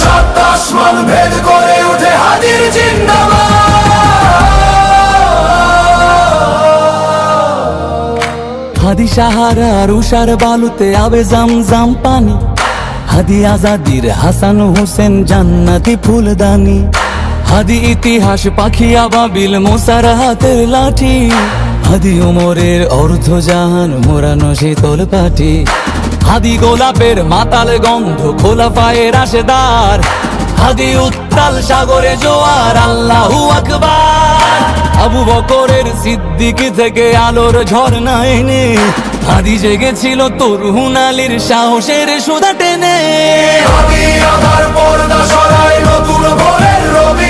সাত ভেদ করে উঠে জিন্দাবাদ। হাদি সাহারার উষার বালুতে আবে জাম জাম পানি। হাদি আজাদির হাসান হোসেন জান্নাতি ফুলদানি। হাদি ইতিহাস পাখি আবাবিল মোসার হাতের লাঠি। হাদি উমরের অর্ধ জাহান মোরানো শীতল পাটি। হাদি গোলাপের মাতাল গন্ধ খোলা পায়ের আশেদার। হাদি উত্তাল সাগরে জোয়ার, আল্লাহু আকবার। আবু বকরের সিদ্দিকি থেকে আলোর ঝর্ণা এনে, হাদি জেগেছিল তরুণ আলীর সাহসের সুদা টেনে। ভোরের রবি।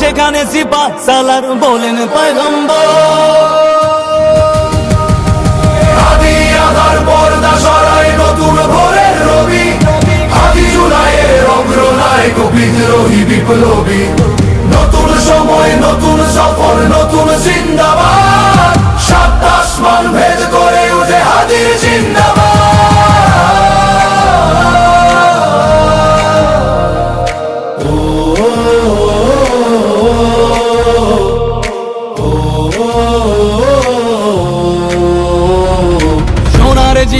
সেখানে সিপা সালার বলেন পয়গম্বর। নতুন সময়, নতুন সফর, নতুন জিন্দাবাদ। সাত আসমান ভেদ করে উঠে হাদির জিন্দাবাদ।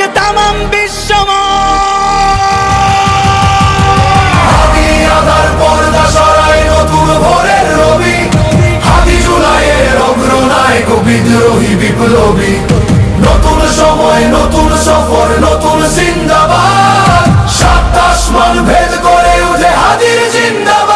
আজকে তামাম রবি। জুলাইয়ের অগ্রনায় বিদ্রোহী, বিপ্লবী। নতুন সময়, নতুন সফর, নতুন জিন্দাবাদ। সাত আসমান ভেদ করে উঠে হাদির জিন্দাবাদ।